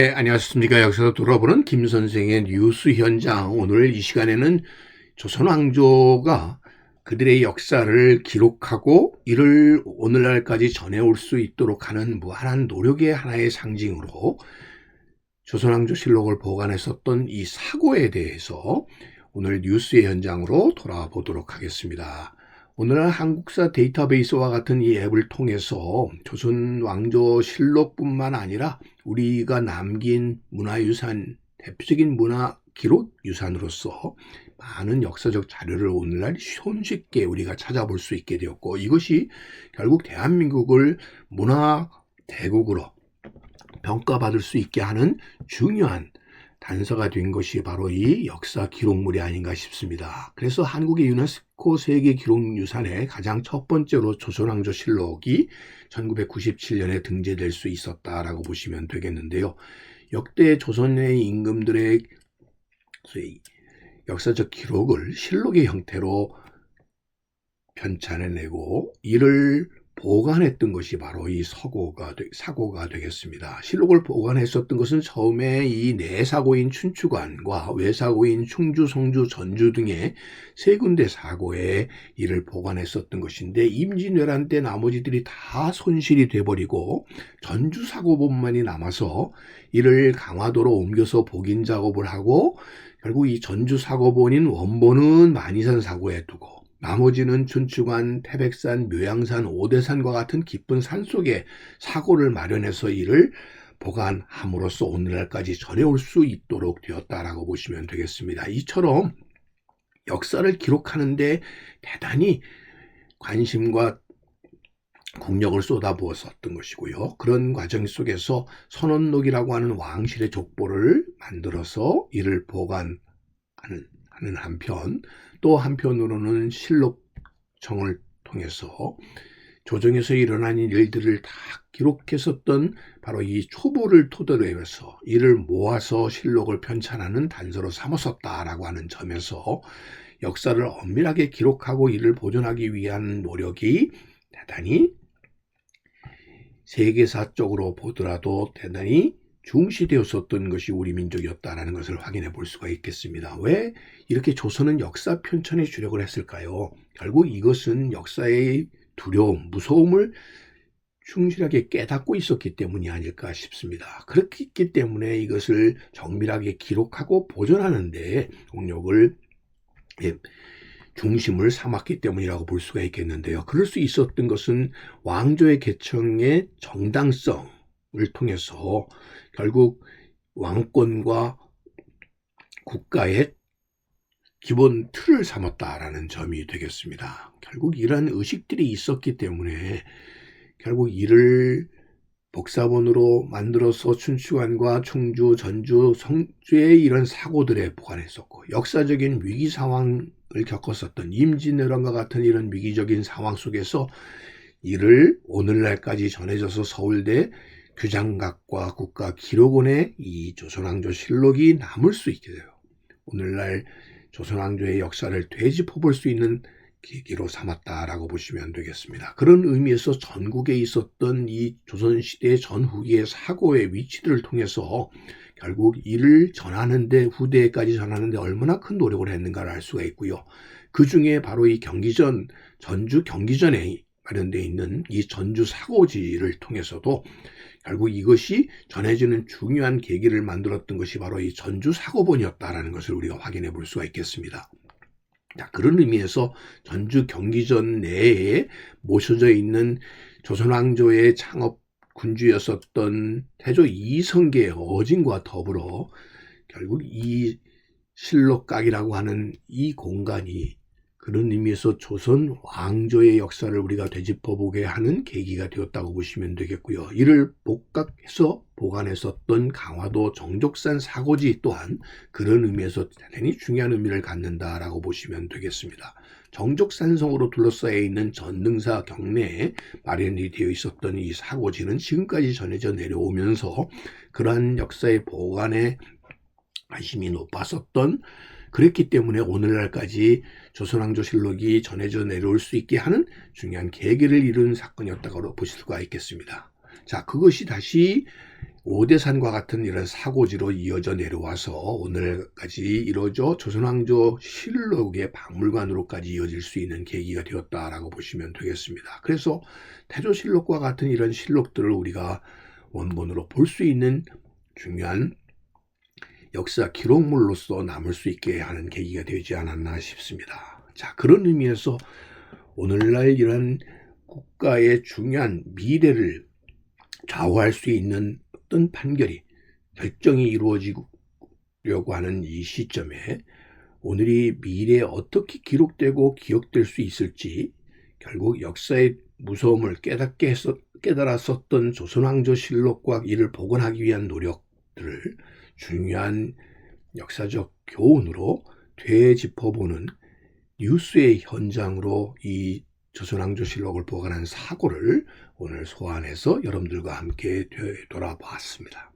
네, 안녕하십니까. 여기서 돌아보는 김 선생의 뉴스 현장. 오늘 이 시간에는 조선 왕조가 그들의 역사를 기록하고 이를 오늘날까지 전해올 수 있도록 하는 무한한 노력의 하나의 상징으로 조선 왕조 실록을 보관했었던 이 사고에 대해서 오늘 뉴스의 현장으로 돌아보도록 하겠습니다. 오늘은 한국사 데이터베이스와 같은 이 앱을 통해서 조선 왕조 실록뿐만 아니라 우리가 남긴 문화유산, 대표적인 문화 기록 유산으로서 많은 역사적 자료를 오늘날 손쉽게 우리가 찾아볼 수 있게 되었고 이것이 결국 대한민국을 문화 대국으로 평가받을 수 있게 하는 중요한 단서가 된 것이 바로 이 역사 기록물이 아닌가 싶습니다. 그래서 한국의 유네스코 세계 기록유산에 가장 첫 번째로 조선왕조 실록이 1997년에 등재될 수 있었다라고 보시면 되겠는데요. 역대 조선의 임금들의 역사적 기록을 실록의 형태로 편찬해내고 이를 보관했던 것이 바로 이 서고가 되, 사고가 되겠습니다. 실록을 보관했었던 것은 처음에 이 내사고인 춘추관과 외사고인 충주, 송주, 전주 등의 세 군데 사고에 이를 보관했었던 것인데 임진왜란 때 나머지들이 다 손실이 돼버리고 전주 사고본만이 남아서 이를 강화도로 옮겨서 복인 작업을 하고 결국 이 전주 사고본인 원본은 만이산 사고에 두고 나머지는 춘추관, 태백산, 묘양산, 오대산과 같은 깊은 산 속에 사고를 마련해서 이를 보관함으로써 오늘날까지 전해올 수 있도록 되었다라고 보시면 되겠습니다. 이처럼 역사를 기록하는데 대단히 관심과 국력을 쏟아부었었던 것이고요. 그런 과정 속에서 선원록이라고 하는 왕실의 족보를 만들어서 이를 보관하는 하는 한편 또 한편으로는 실록청을 통해서 조정에서 일어난 일들을 다 기록했었던 바로 이 초보를 토대로 해서 이를 모아서 실록을 편찬하는 단서로 삼았었다라고 하는 점에서 역사를 엄밀하게 기록하고 이를 보존하기 위한 노력이 대단히 세계사적으로 보더라도 대단히 중시되었었던 것이 우리 민족이었다라는 것을 확인해 볼 수가 있겠습니다. 왜 이렇게 조선은 역사 편찬에 주력을 했을까요? 결국 이것은 역사의 두려움, 무서움을 충실하게 깨닫고 있었기 때문이 아닐까 싶습니다. 그렇기 때문에 이것을 정밀하게 기록하고 보존하는데 동력을 예, 중심을 삼았기 때문이라고 볼 수가 있겠는데요. 그럴 수 있었던 것은 왕조의 개청의 정당성 을 통해서 결국 왕권과 국가의 기본 틀을 삼았다라는 점이 되겠습니다. 결국 이러한 의식들이 있었기 때문에 결국 이를 복사본으로 만들어서 춘추관과 충주, 전주, 성주의 이런 사고들에 보관했었고 역사적인 위기 상황을 겪었었던 임진왜란과 같은 이런 위기적인 상황 속에서 이를 오늘날까지 전해져서 서울대 규장각과 국가 기록원에 이 조선왕조 실록이 남을 수 있게 돼요. 오늘날 조선왕조의 역사를 되짚어 볼 수 있는 계기로 삼았다라고 보시면 되겠습니다. 그런 의미에서 전국에 있었던 이 조선시대 전후기의 사고의 위치들을 통해서 결국 이를 전하는데 후대까지 전하는데 얼마나 큰 노력을 했는가를 알 수가 있고요. 그 중에 바로 이 경기전 전주 경기전에 마련되어 있는 이 전주 사고지를 통해서도 결국 이것이 전해지는 중요한 계기를 만들었던 것이 바로 이 전주 사고본이었다라는 것을 우리가 확인해 볼 수가 있겠습니다. 자, 그런 의미에서 전주 경기전 내에 모셔져 있는 조선왕조의 창업 군주였었던 태조 이성계의 어진과 더불어 결국 이 실록각이라고 하는 이 공간이 그런 의미에서 조선 왕조의 역사를 우리가 되짚어보게 하는 계기가 되었다고 보시면 되겠고요. 이를 복각해서 보관했었던 강화도 정족산 사고지 또한 그런 의미에서 대단히 중요한 의미를 갖는다라고 보시면 되겠습니다. 정족산성으로 둘러싸여 있는 전능사 경내에 마련이 되어 있었던 이 사고지는 지금까지 전해져 내려오면서 그러한 역사의 보관에 관심이 높았었던 그랬기 때문에 오늘날까지 조선왕조실록이 전해져 내려올 수 있게 하는 중요한 계기를 이룬 사건이었다고 보실 수가 있겠습니다. 자, 그것이 다시 오대산과 같은 이런 사고지로 이어져 내려와서 오늘까지 이루어져 조선왕조 실록의 박물관으로까지 이어질 수 있는 계기가 되었다라고 보시면 되겠습니다. 그래서 태조실록과 같은 이런 실록들을 우리가 원본으로 볼 수 있는 중요한 역사 기록물로서 남을 수 있게 하는 계기가 되지 않았나 싶습니다. 자, 그런 의미에서 오늘날 이런 국가의 중요한 미래를 좌우할 수 있는 어떤 판결이 결정이 이루어지려고 하는 이 시점에 오늘이 미래에 어떻게 기록되고 기억될 수 있을지 결국 역사의 무서움을 깨닫게 했었, 깨달았었던 조선왕조실록과 이를 복원하기 위한 노력들을 중요한 역사적 교훈으로 되짚어보는 뉴스의 현장으로 이 조선왕조실록을 보관한 사고를 오늘 소환해서 여러분들과 함께 되돌아봤습니다.